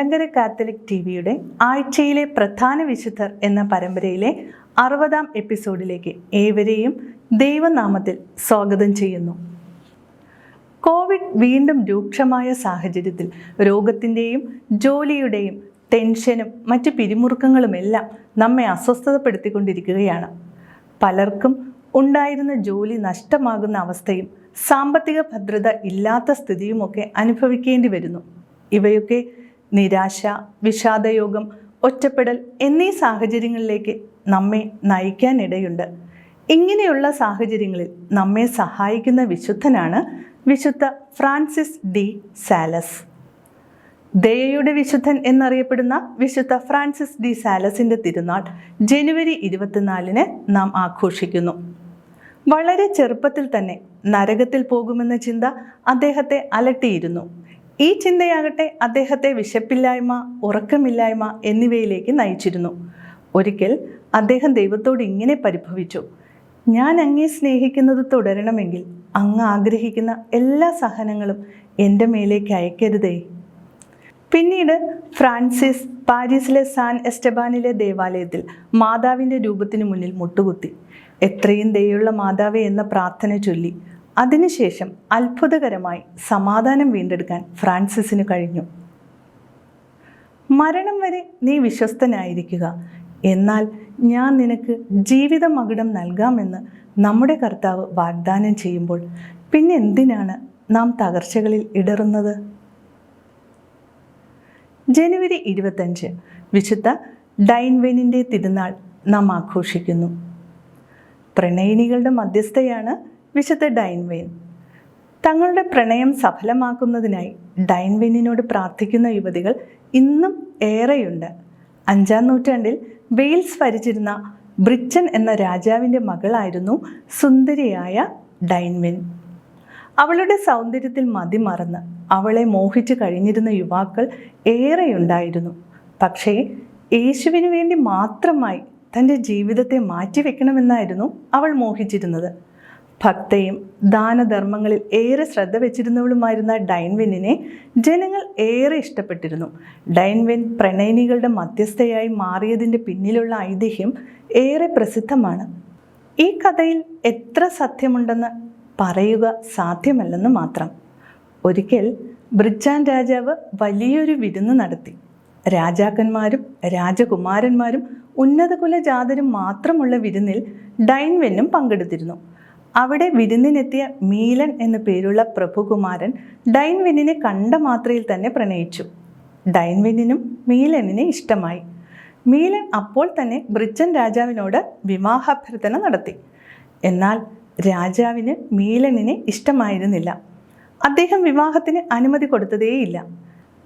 Malankara Catholic T വിയുടെ ആഴ്ചയിലെ പ്രധാന വിശുദ്ധർ എന്ന പരമ്പരയിലെ അറുപതാം എപ്പിസോഡിലേക്ക് ഏവരെയും ദൈവനാമത്തിൽ സ്വാഗതം ചെയ്യുന്നു. കോവിഡ് വീണ്ടും രൂക്ഷമായ സാഹചര്യത്തിൽ രോഗത്തിന്റെയും ജോലിയുടെയും ടെൻഷനും മറ്റ് പിരിമുറുക്കങ്ങളുമെല്ലാം നമ്മെ അസ്വസ്ഥതപ്പെടുത്തിക്കൊണ്ടിരിക്കുകയാണ്. പലർക്കും ഉണ്ടായിരുന്ന ജോലി നഷ്ടമാകുന്ന അവസ്ഥയും സാമ്പത്തിക ഭദ്രത ഇല്ലാത്ത സ്ഥിതിയുമൊക്കെ അനുഭവിക്കേണ്ടി വരുന്നു. ഇവയൊക്കെ നിരാശ വിഷാദയോഗം ഒറ്റപ്പെടൽ എന്നീ സാഹചര്യങ്ങളിലേക്ക് നമ്മെ നയിക്കാനിടയുണ്ട്. ഇങ്ങനെയുള്ള സാഹചര്യങ്ങളിൽ നമ്മെ സഹായിക്കുന്ന വിശുദ്ധനാണ് വിശുദ്ധ ഫ്രാൻസിസ് ഡി സാലസ്. ദയയുടെ വിശുദ്ധൻ എന്നറിയപ്പെടുന്ന വിശുദ്ധ ഫ്രാൻസിസ് ഡി സാലസിന്റെ തിരുനാൾ ജനുവരി ഇരുപത്തിനാലിന് നാം ആഘോഷിക്കുന്നു. വളരെ ചെറുപ്പത്തിൽ തന്നെ നരകത്തിൽ പോകുമെന്ന ചിന്ത അദ്ദേഹത്തെ അലട്ടിയിരുന്നു. ഈ ചിന്തയാകട്ടെ അദ്ദേഹത്തെ വിശപ്പില്ലായ്മ ഉറക്കമില്ലായ്മ എന്നിവയിലേക്ക് നയിച്ചിരുന്നു. ഒരിക്കൽ അദ്ദേഹം ദൈവത്തോട് ഇങ്ങനെ പരിഭവിച്ചു. ഞാൻ അങ്ങേ സ്നേഹിക്കുന്നത് തുടരണമെങ്കിൽ അങ്ങ് ആഗ്രഹിക്കുന്ന എല്ലാ സഹനങ്ങളും എന്റെ മേലേക്ക് അയക്കരുതേ പിന്നീട് ഫ്രാൻസിസ് പാരീസിലെ സാൻ എസ്റ്റബാനിലെ ദേവാലയത്തിൽ മാതാവിന്റെ രൂപത്തിന് മുന്നിൽ മുട്ടുകുത്തി. എത്രയും ദയുള്ള മാതാവേ എന്ന പ്രാർത്ഥന ചൊല്ലി. അതിനുശേഷം അത്ഭുതകരമായി സമാധാനം വീണ്ടെടുക്കാൻ ഫ്രാൻസിസിന് കഴിഞ്ഞു. മരണം വരെ നീ വിശ്വസ്തനായിരിക്കുക. എന്നാൽ ഞാൻ നിനക്ക് ജീവിത മകുടം നൽകാമെന്ന് നമ്മുടെ കർത്താവ് വാഗ്ദാനം ചെയ്യുമ്പോൾ പിന്നെ എന്തിനാണ് നാം തകർച്ചകളിൽ ഇടറുന്നത്? ജനുവരി ഇരുപത്തഞ്ച് വിശുദ്ധ ഡൈൻവെനിന്റെ തിരുനാൾ നാം ആഘോഷിക്കുന്നു. പ്രണയിനികളുടെ മധ്യസ്ഥയാണ് വിശുദ്ധ ഡൈൻവെൻ. തങ്ങളുടെ പ്രണയം സഫലമാക്കുന്നതിനായി ഡൈൻവെനിനോട് പ്രാർത്ഥിക്കുന്ന യുവതികൾ ഇന്നും ഏറെയുണ്ട്. അഞ്ചാം നൂറ്റാണ്ടിൽ വെയിൽസ് ഭരിച്ചിരുന്ന ബ്രിച്ചൻ എന്ന രാജാവിന്റെ മകളായിരുന്നു സുന്ദരിയായ ഡൈൻവെൻ. അവളുടെ സൗന്ദര്യത്തിൽ മതിമറന്ന് അവളെ മോഹിച്ചു കഴിഞ്ഞിരുന്ന യുവാക്കൾ ഏറെയുണ്ടായിരുന്നു. പക്ഷേ യേശുവിനു വേണ്ടി മാത്രമായി തന്റെ ജീവിതത്തെ മാറ്റിവെക്കണമെന്നായിരുന്നു അവൾ മോഹിച്ചിരുന്നത്. ഭക്തയും ദാനധർമ്മങ്ങളിൽ ഏറെ ശ്രദ്ധ വെച്ചിരുന്നവളുമായിരുന്ന ഡൈൻവെനിനെ ജനങ്ങൾ ഏറെ ഇഷ്ടപ്പെട്ടിരുന്നു. ഡൈൻവെൻ പ്രണയിനികളുടെ മധ്യസ്ഥയായി മാറിയതിന്റെ പിന്നിലുള്ള ഐതിഹ്യം ഏറെ പ്രസിദ്ധമാണ്. ഈ കഥയിൽ എത്ര സത്യമുണ്ടെന്ന് പറയുക സാധ്യമല്ലെന്ന് മാത്രം. ഒരിക്കൽ ബ്രിജാൻ രാജാവ് വലിയൊരു വിരുന്ന് നടത്തി. രാജാക്കന്മാരും രാജകുമാരന്മാരും ഉന്നതകുല ജാതരും മാത്രമുള്ള വിരുന്നിൽ ഡൈൻവെന്നും പങ്കെടുത്തിരുന്നു. അവിടെ വിരുന്നിനെത്തിയ മീലൻ എന്നു പേരുള്ള പ്രഭുകുമാരൻ ഡൈൻവെന്നിനെ കണ്ട മാത്രയിൽ തന്നെ പ്രണയിച്ചു. ഡൈൻവിനും മീലനിനെ ഇഷ്ടമായി. മീലൻ അപ്പോൾ തന്നെ ബ്രിച്ചൻ രാജാവിനോട് വിവാഹാഭ്യർത്ഥന നടത്തി. എന്നാൽ രാജാവിന് മീലനിനെ ഇഷ്ടമായിരുന്നില്ല. അദ്ദേഹം വിവാഹത്തിന് അനുമതി കൊടുത്തതേയില്ല.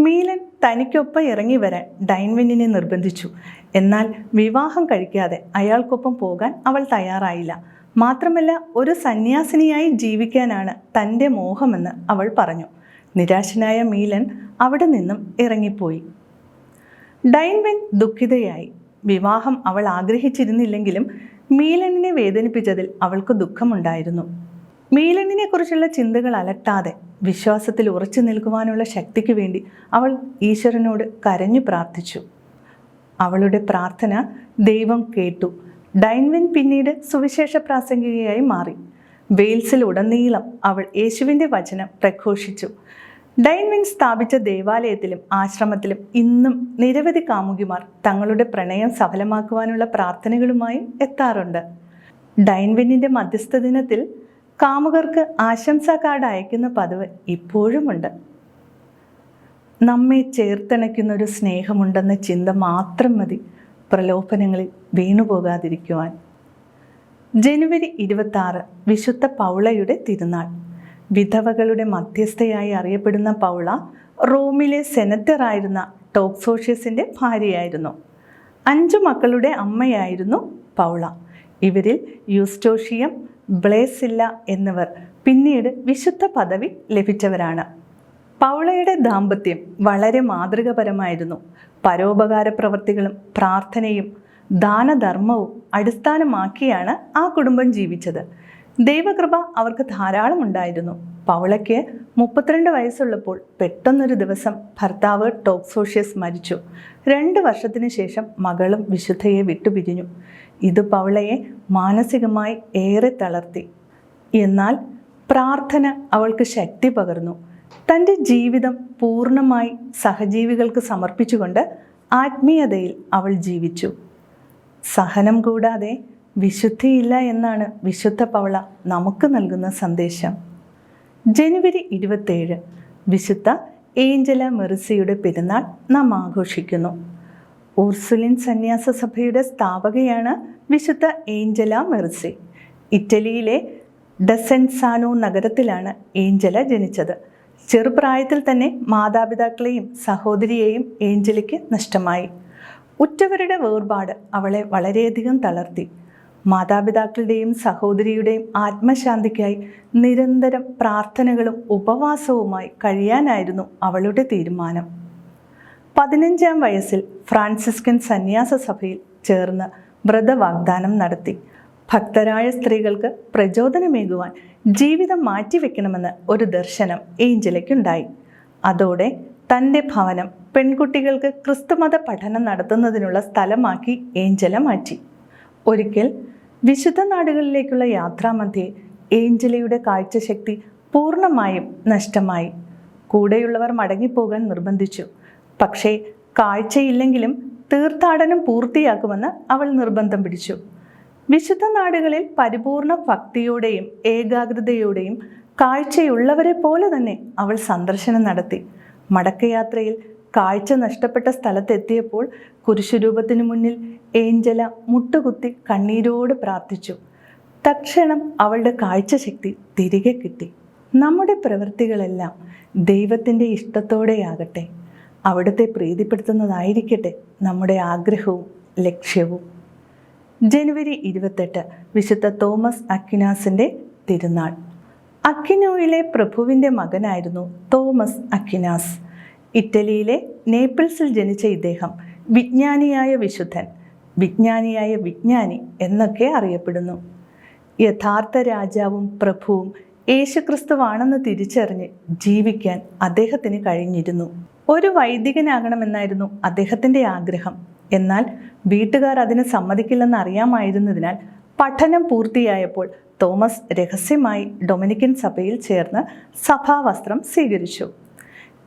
മീലൻ തനിക്കൊപ്പം ഇറങ്ങി വരാൻ ഡൈൻവെന്നിനെ നിർബന്ധിച്ചു. എന്നാൽ വിവാഹം കഴിക്കാതെ അയാൾക്കൊപ്പം പോകാൻ അവൾ തയ്യാറായില്ല. മാത്രമല്ല ഒരു സന്യാസിനിയായി ജീവിക്കാനാണ് തന്റെ മോഹമെന്ന് അവൾ പറഞ്ഞു. നിരാശനായ മീലൻ അവിടെ നിന്നും ഇറങ്ങിപ്പോയി. ഡൈൻവെൻ ദുഃഖിതയായി. വിവാഹം അവൾ ആഗ്രഹിച്ചിരുന്നില്ലെങ്കിലും മീലനിനെ വേദനിപ്പിച്ചതിൽ അവൾക്ക് ദുഃഖമുണ്ടായിരുന്നു. മീലനിനെ കുറിച്ചുള്ള ചിന്തകൾ അലട്ടാതെ വിശ്വാസത്തിൽ ഉറച്ചു നിൽക്കുവാനുള്ള ശക്തിക്ക് വേണ്ടി അവൾ ഈശ്വരനോട് കരഞ്ഞു പ്രാർത്ഥിച്ചു. അവളുടെ പ്രാർത്ഥന ദൈവം കേട്ടു. ഡൈൻവിൻ പിന്നീട് സുവിശേഷ പ്രാസംഗികയായി മാറി. വെയിൽസിൽ ഉടനീളം അവൾ യേശുവിന്റെ വചനം പ്രഘോഷിച്ചു. ഡൈൻവിൻ സ്ഥാപിച്ച ദേവാലയത്തിലും ആശ്രമത്തിലും ഇന്നും നിരവധി കാമുകിമാർ തങ്ങളുടെ പ്രണയം സഫലമാക്കുവാനുള്ള പ്രാർത്ഥനകളുമായി എത്താറുണ്ട്. ഡൈൻവിന്റെ മധ്യസ്ഥ ദിനത്തിൽ കാമുകർക്ക് ആശംസാ കാർഡ് അയക്കുന്ന പതിവ് ഇപ്പോഴുമുണ്ട്. നമ്മെ ചേർത്തിണയ്ക്കുന്നൊരു സ്നേഹമുണ്ടെന്ന ചിന്ത മാത്രം മതി. പ്രലോഭനങ്ങളിൽ വീണുപോകാതിരിക്കുവാൻ ജനുവരി ഇരുപത്തി ആറ് വിശുദ്ധ പൗളയുടെ തിരുനാൾ. വിധവകളുടെ മധ്യസ്ഥയായി അറിയപ്പെടുന്ന പൗള റോമിലെ സെനറ്റർ ആയിരുന്ന ടോക്സോഷ്യസിന്റെ ഭാര്യയായിരുന്നു. അഞ്ചു മക്കളുടെ അമ്മയായിരുന്നു പൗള. ഇവരിൽ യൂസ്റ്റോഷിയം ബ്ലേസില്ല എന്നിവർ പിന്നീട് വിശുദ്ധ പദവി ലഭിച്ചവരാണ്. പൗളയുടെ ദാമ്പത്യം വളരെ മാതൃകപരമായിരുന്നു. പരോപകാര പ്രവർത്തികളും പ്രാർത്ഥനയും ദാനധർമ്മവും അടിസ്ഥാനമാക്കിയാണ് ആ കുടുംബം ജീവിച്ചത്. ദൈവകൃപ അവർക്ക് ധാരാളം ഉണ്ടായിരുന്നു. പൗളയ്ക്ക് മുപ്പത്തിരണ്ട് വയസ്സുള്ളപ്പോൾ പെട്ടെന്നൊരു ദിവസം ഭർത്താവ് ടോക്സോഷ്യസ് മരിച്ചു. രണ്ട് വർഷത്തിന് ശേഷം മകളും വിശുദ്ധയെ വിട്ടുപിരിഞ്ഞു. ഇത് പൗളയെ മാനസികമായി ഏറെ തളർത്തി. എന്നാൽ പ്രാർത്ഥന അവൾക്ക് ശക്തി പകർന്നു. തന്റെ ജീവിതം പൂർണമായി സഹജീവികൾക്ക് സമർപ്പിച്ചുകൊണ്ട് ആത്മീയതയിൽ അവൾ ജീവിച്ചു. സഹനം കൂടാതെ വിശുദ്ധിയില്ല എന്നാണ് വിശുദ്ധ പവള നമുക്ക് നൽകുന്ന സന്ദേശം. ജനുവരി ഇരുപത്തേഴ് വിശുദ്ധ ഏഞ്ചല മെറിസിയുടെ പെരുന്നാൾ നാം ആഘോഷിക്കുന്നു. ഊർസുലിൻ സന്യാസ സഭയുടെ സ്ഥാപകയാണ് വിശുദ്ധ ഏഞ്ചല മെറിസി ഇറ്റലിയിലെ ഡസെൻസാനോ നഗരത്തിലാണ് ഏഞ്ചല ജനിച്ചത്. ചെറുപ്രായത്തിൽ തന്നെ മാതാപിതാക്കളെയും സഹോദരിയെയും ഏഞ്ചലിക്ക് നഷ്ടമായി. ഉറ്റവരുടെ വേർപാട് അവളെ വളരെയധികം തളർത്തി. മാതാപിതാക്കളുടെയും സഹോദരിയുടെയും ആത്മശാന്തിക്കായി നിരന്തരം പ്രാർത്ഥനകളും ഉപവാസവുമായി കഴിയാനായിരുന്നു അവളുടെ തീരുമാനം. പതിനഞ്ചാം വയസ്സിൽ ഫ്രാൻസിസ്കൻ സന്യാസ സഭയിൽ ചേർന്ന് വ്രതവാഗ്ദാനം നടത്തി. ഭക്തരായ സ്ത്രീകൾക്ക് പ്രചോദനമേകുവാൻ ജീവിതം മാറ്റിവെക്കണമെന്ന് ഒരു ദർശനം ഏഞ്ചലയ്ക്കുണ്ടായി. അതോടെ തന്റെ ഭവനം പെൺകുട്ടികൾക്ക് ക്രിസ്തുമത പഠനം നടത്തുന്നതിനുള്ള സ്ഥലമാക്കി ഏഞ്ചല മാറ്റി. ഒരിക്കൽ വിശുദ്ധ നാടുകളിലേക്കുള്ള യാത്രാമധ്യേ ഏഞ്ചലയുടെ കാഴ്ചശക്തി പൂർണമായും നഷ്ടമായി. കൂടെയുള്ളവർ മടങ്ങിപ്പോകാൻ നിർബന്ധിച്ചു. പക്ഷേ കാഴ്ചയില്ലെങ്കിലും തീർത്ഥാടനം പൂർത്തിയാക്കുമെന്ന് അവൾ നിർബന്ധം പിടിച്ചു. വിശുദ്ധ നാടുകളിൽ പരിപൂർണ ഭക്തിയോടെയും ഏകാഗ്രതയോടെയും കാഴ്ചയുള്ളവരെ പോലെ തന്നെ അവൾ സന്ദർശനം നടത്തി. മടക്കയാത്രയിൽ കാഴ്ച നഷ്ടപ്പെട്ട സ്ഥലത്തെത്തിയപ്പോൾ കുരിശുരൂപത്തിനു മുന്നിൽ ഏഞ്ചല മുട്ടുകുത്തി കണ്ണീരോട് പ്രാർത്ഥിച്ചു. തക്ഷണം അവളുടെ കാഴ്ചശക്തി തിരികെ കിട്ടി. നമ്മുടെ പ്രവൃത്തികളെല്ലാം ദൈവത്തിന്റെ ഇഷ്ടത്തോടെയാകട്ടെ. അവിടുത്തെ പ്രീതിപ്പെടുത്തുന്നതായിരിക്കട്ടെ നമ്മുടെ ആഗ്രഹവും ലക്ഷ്യവും. ജനുവരി ഇരുപത്തെട്ട് വിശുദ്ധ തോമസ് അക്വിനാസിന്റെ തിരുനാൾ. അക്വിനോയിലെ പ്രഭുവിന്റെ മകനായിരുന്നു തോമസ് അക്വിനാസ്. ഇറ്റലിയിലെ നേപ്പിൾസിൽ ജനിച്ച ഇദ്ദേഹം വിജ്ഞാനിയായ വിശുദ്ധൻ വിജ്ഞാനിയായ വിജ്ഞാനി എന്നൊക്കെ അറിയപ്പെടുന്നു. യഥാർത്ഥ രാജാവും പ്രഭുവും യേശുക്രിസ്തുവാണെന്ന് തിരിച്ചറിഞ്ഞ് ജീവിക്കാൻ അദ്ദേഹത്തിന് കഴിഞ്ഞിരുന്നു. ഒരു വൈദികനാകണമെന്നായിരുന്നു അദ്ദേഹത്തിന്റെ ആഗ്രഹം. എന്നാൽ വീട്ടുകാർ അതിന് സമ്മതിക്കില്ലെന്ന് അറിയാമായിരുന്നതിനാൽ പഠനം പൂർത്തിയായപ്പോൾ തോമസ് രഹസ്യമായി ഡൊമിനിക്കൻ സഭയിൽ ചേർന്ന് സഭാവസ്ത്രം സ്വീകരിച്ചു.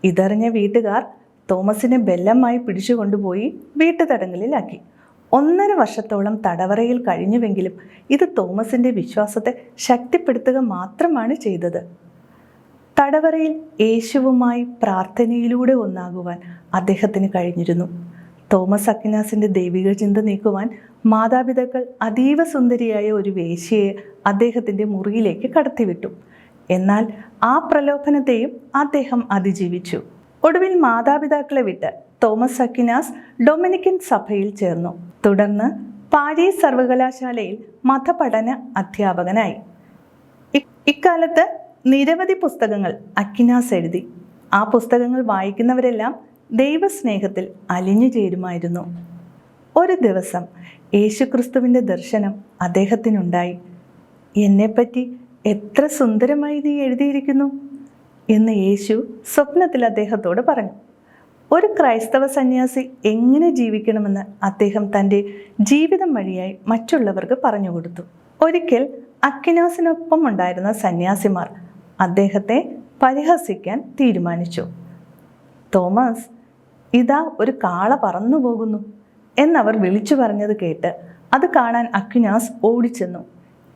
ഇതറിഞ്ഞ വീട്ടുകാർ തോമസിനെ ബെല്ലമായി പിടിച്ചുകൊണ്ടുപോയി വീട്ടുതടങ്കലിലാക്കി. ഒന്നര വർഷത്തോളം തടവറയിൽ കഴിഞ്ഞുവെങ്കിലും ഇത് തോമസിന്റെ വിശ്വാസത്തെ ശക്തിപ്പെടുത്തുക മാത്രമാണ് ചെയ്തത്. തടവറയിൽ യേശുവുമായി പ്രാർത്ഥനയിലൂടെ ഒന്നാകുവാൻ അദ്ദേഹത്തിന് കഴിഞ്ഞിരുന്നു. തോമസ് അക്കിനാസിന്റെ ദൈവിക ചിന്ത നീക്കുവാൻ മാതാപിതാക്കൾ അതീവ സുന്ദരിയായ ഒരു വേശ്യയെ അദ്ദേഹത്തിന്റെ മുറിയിലേക്ക് കടത്തിവിട്ടു. എന്നാൽ ആ പ്രലോഭനത്തെയും അദ്ദേഹം അതിജീവിച്ചു. ഒടുവിൽ മാതാപിതാക്കളെ വിട്ട് തോമസ് അക്കിനാസ് ഡൊമിനിക്കൻ സഭയിൽ ചേർന്നു. തുടർന്ന് പാരീസ് സർവകലാശാലയിൽ മതപഠന അധ്യാപകനായി. ഇക്കാലത്ത് നിരവധി പുസ്തകങ്ങൾ അക്കിനാസ് എഴുതി. ആ പുസ്തകങ്ങൾ വായിക്കുന്നവരെല്ലാം ദൈവസ്നേഹത്തിൽ അലിഞ്ഞു ചേരുമായിരുന്നു. ഒരു ദിവസം യേശുക്രിസ്തുവിന്റെ ദർശനം അദ്ദേഹത്തിനുണ്ടായി. എന്നെപ്പറ്റി എത്ര സുന്ദരമായി നീ എഴുതിയിരിക്കുന്നു? എന്ന് യേശു സ്വപ്നത്തിൽ അദ്ദേഹത്തോട് പറഞ്ഞു. ഒരു ക്രൈസ്തവ സന്യാസി എങ്ങനെ ജീവിക്കണമെന്ന് അദ്ദേഹം തന്റെ ജീവിതം വഴിയായി മറ്റുള്ളവർക്ക് പറഞ്ഞു കൊടുത്തു. ഒരിക്കൽ അക്കിനാസിനൊപ്പം ഉണ്ടായിരുന്ന സന്യാസിമാർ അദ്ദേഹത്തെ പരിഹസിക്കാൻ തീരുമാനിച്ചു. തോമസ് ഇതാ ഒരു കാള പറന്നു പോകുന്നു എന്നവർ വിളിച്ചു പറഞ്ഞത് കേട്ട് അത് കാണാൻ അക്വിനാസ് ഓടിച്ചെന്നു.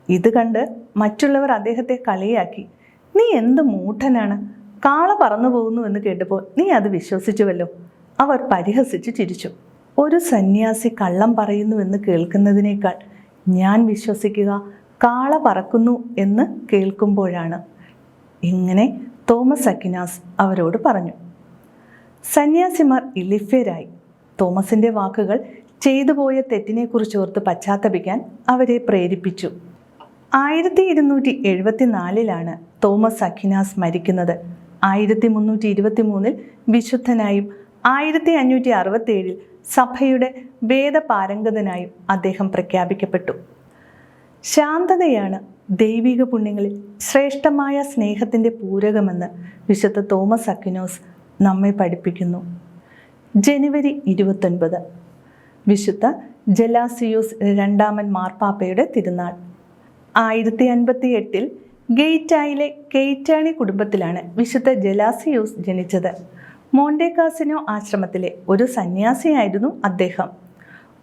ഇത് കണ്ട് മറ്റുള്ളവർ അദ്ദേഹത്തെ കളിയാക്കി. നീ എന്ത് മൂഢനാണ്? കാള പറന്നു പോകുന്നു എന്ന് കേട്ടപ്പോൾ നീ അത് വിശ്വസിച്ചുവല്ലോ. അവർ പരിഹസിച്ച് ചിരിച്ചു. ഒരു സന്യാസി കള്ളം പറയുന്നു എന്ന് കേൾക്കുന്നതിനേക്കാൾ ഞാൻ വിശ്വസിക്കുക കാള പറക്കുന്നു എന്ന് കേൾക്കുമ്പോഴാണ്. ഇങ്ങനെ തോമസ് അക്കിനാസ് അവരോട് പറഞ്ഞു. സന്യാസിമാർ ഇലിഫ്യരായി തോമസിന്റെ വാക്കുകൾ ചെയ്തുപോയ തെറ്റിനെക്കുറിച്ച് ഓർത്ത് പശ്ചാത്തപിക്കാൻ അവരെ പ്രേരിപ്പിച്ചു. ആയിരത്തി ഇരുന്നൂറ്റി എഴുപത്തിനാലിലാണ് തോമസ് അഖിനാസ് മരിക്കുന്നത്. ആയിരത്തി മുന്നൂറ്റി ഇരുപത്തി മൂന്നിൽ വിശുദ്ധനായും ആയിരത്തി അഞ്ഞൂറ്റി അറുപത്തേഴിൽ സഭയുടെ വേദപാരംഗതനായും അദ്ദേഹം പ്രഖ്യാപിക്കപ്പെട്ടു. ശാന്തതയാണ് ദൈവിക പുണ്യങ്ങളിൽ ശ്രേഷ്ഠമായ സ്നേഹത്തിന്റെ പൂരകമെന്ന് വിശുദ്ധ തോമസ് അക്വിനോസ് നമ്മെ പഠിപ്പിക്കുന്നു. ജനുവരി ഇരുപത്തൊൻപത്. വിശുദ്ധ ജലാസിയൂസ് രണ്ടാമൻ മാർപ്പാപ്പയുടെ തിരുനാൾ. ആയിരത്തി അൻപത്തി എട്ടിൽ ഗെയ്റ്റായിലെ കെയ്റ്റാണി കുടുംബത്തിലാണ് വിശുദ്ധ ജലാസിയൂസ് ജനിച്ചത്. മോണ്ടേകാസിനോ ആശ്രമത്തിലെ ഒരു സന്യാസിയായിരുന്നു അദ്ദേഹം.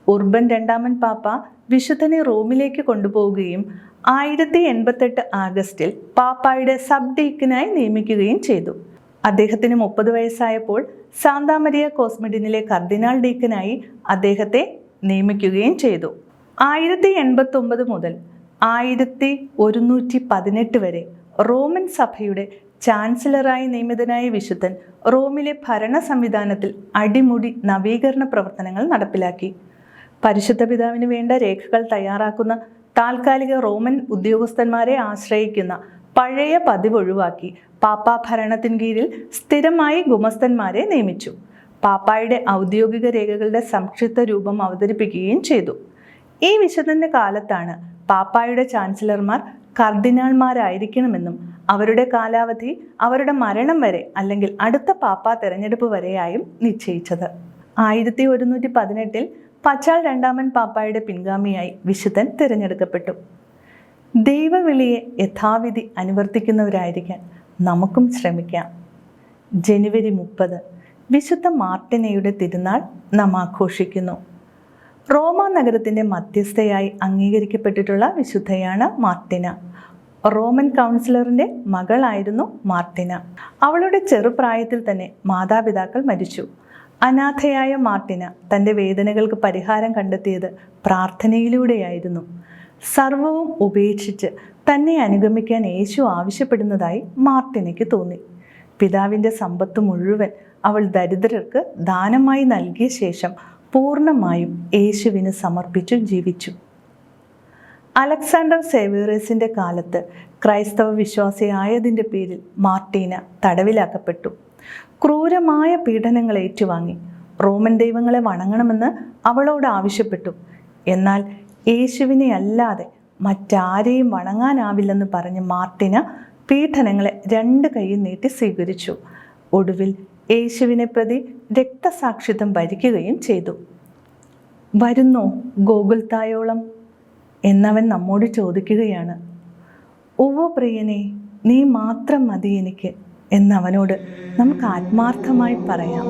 ഉർബൻ രണ്ടാമൻ പാപ്പ വിശുദ്ധനെ റോമിലേക്ക് കൊണ്ടുപോവുകയും ആയിരത്തി എൺപത്തെട്ട് ആഗസ്റ്റിൽ പാപ്പായുടെ സബ് ഡീക്കനായി നിയമിക്കുകയും ചെയ്തു. അദ്ദേഹത്തിന് മുപ്പത് വയസ്സായപ്പോൾ സാന്താമരിയ കോസ്മിഡിനിലെ കർദിനാൾ ഡീക്കനായി അദ്ദേഹത്തെ നിയമിക്കുകയും ചെയ്തു. ആയിരത്തി എൺപത്തി ഒമ്പത് മുതൽ ആയിരത്തി ഒരുന്നൂറ്റി പതിനെട്ട് വരെ റോമൻ സഭയുടെ ചാൻസലറായി നിയമിതനായ വിശുദ്ധൻ റോമിലെ ഭരണ സംവിധാനത്തിൽ അടിമുടി നവീകരണ പ്രവർത്തനങ്ങൾ നടപ്പിലാക്കി. പരിശുദ്ധ പിതാവിന് വേണ്ട രേഖകൾ തയ്യാറാക്കുന്ന താൽക്കാലിക റോമൻ ഉദ്യോഗസ്ഥന്മാരെ ആശ്രയിക്കുന്ന പഴയ പതിവ് ഒഴിവാക്കി പാപ്പാ ഭരണത്തിന് കീഴിൽ സ്ഥിരമായി ഗുമസ്തന്മാരെ നിയമിച്ചു. പാപ്പായുടെ ഔദ്യോഗിക രേഖകളുടെ സംക്ഷിപ്ത രൂപം അവതരിപ്പിക്കുകയും ചെയ്തു. ഈ വിശുദ്ധന്റെ കാലത്താണ് പാപ്പായുടെ ചാൻസലർമാർ കർദിനാൾമാരായിരിക്കണമെന്നും അവരുടെ കാലാവധി അവരുടെ മരണം വരെ അല്ലെങ്കിൽ അടുത്ത പാപ്പ തെരഞ്ഞെടുപ്പ് വരെയായും നിശ്ചയിച്ചത്. ആയിരത്തി ഒരുന്നൂറ്റി പതിനെട്ടിൽ പച്ചാൾ രണ്ടാമൻ പാപ്പായുടെ പിൻഗാമിയായി വിശുദ്ധൻ തിരഞ്ഞെടുക്കപ്പെട്ടു. ദൈവവിളിയെ യഥാവിധി അനുവർത്തിക്കുന്നവരായിരിക്കാൻ നമുക്കും ശ്രമിക്കാം. ജനുവരി മുപ്പത് വിശുദ്ധ മാർട്ടിനയുടെ തിരുനാൾ നാം ആഘോഷിക്കുന്നു. റോമ നഗരത്തിന്റെ മധ്യസ്ഥയായി അംഗീകരിക്കപ്പെട്ടിട്ടുള്ള വിശുദ്ധയാണ് മാർട്ടിന. റോമൻ കൗൺസിലറിന്റെ മകളായിരുന്നു മാർട്ടിന. അവളുടെ ചെറുപ്രായത്തിൽ തന്നെ മാതാപിതാക്കൾ മരിച്ചു. അനാഥയായ മാർട്ടിന തന്റെ വേദനകൾക്ക് പരിഹാരം കണ്ടെത്തിയത് പ്രാർത്ഥനയിലൂടെയായിരുന്നു. സർവവും ഉപേക്ഷിച്ച് തന്നെ അനുഗമിക്കാൻ യേശു ആവശ്യപ്പെടുന്നതായി മാർട്ടിനയ്ക്ക് തോന്നി. പിതാവിന്റെ സമ്പത്ത് മുഴുവൻ അവൾ ദരിദ്രർക്ക് ദാനമായി നൽകിയ ശേഷം പൂർണമായും യേശുവിന് സമർപ്പിച്ചു ജീവിച്ചു. അലക്സാണ്ടർ സേവേറിയസിന്റെ കാലത്ത് ക്രൈസ്തവ വിശ്വാസിയായതിന്റെ പേരിൽ മാർട്ടീന തടവിലാക്കപ്പെട്ടു. ക്രൂരമായ പീഡനങ്ങൾ ഏറ്റുവാങ്ങി. റോമൻ ദൈവങ്ങളെ വണങ്ങണമെന്ന് അവളോട് ആവശ്യപ്പെട്ടു. എന്നാൽ യേശുവിനെ അല്ലാതെ മറ്റാരെയും വണങ്ങാനാവില്ലെന്ന് പറഞ്ഞ് മാർട്ടിന പീഡനങ്ങളെ രണ്ട് കൈയും നീട്ടി സ്വീകരിച്ചു. ഒടുവിൽ യേശുവിനെ പ്രതി രക്തസാക്ഷിത്വം ഭരിക്കുകയും ചെയ്തു. വരുന്നോ ഗോകുൽത്തായോളം എന്നവൻ നമ്മോട് ചോദിക്കുകയാണ്. ഉവ്വ പ്രിയനെ നീ മാത്രം മതി എനിക്ക് എന്നവനോട് നമുക്ക് ആത്മാർത്ഥമായി പറയാം.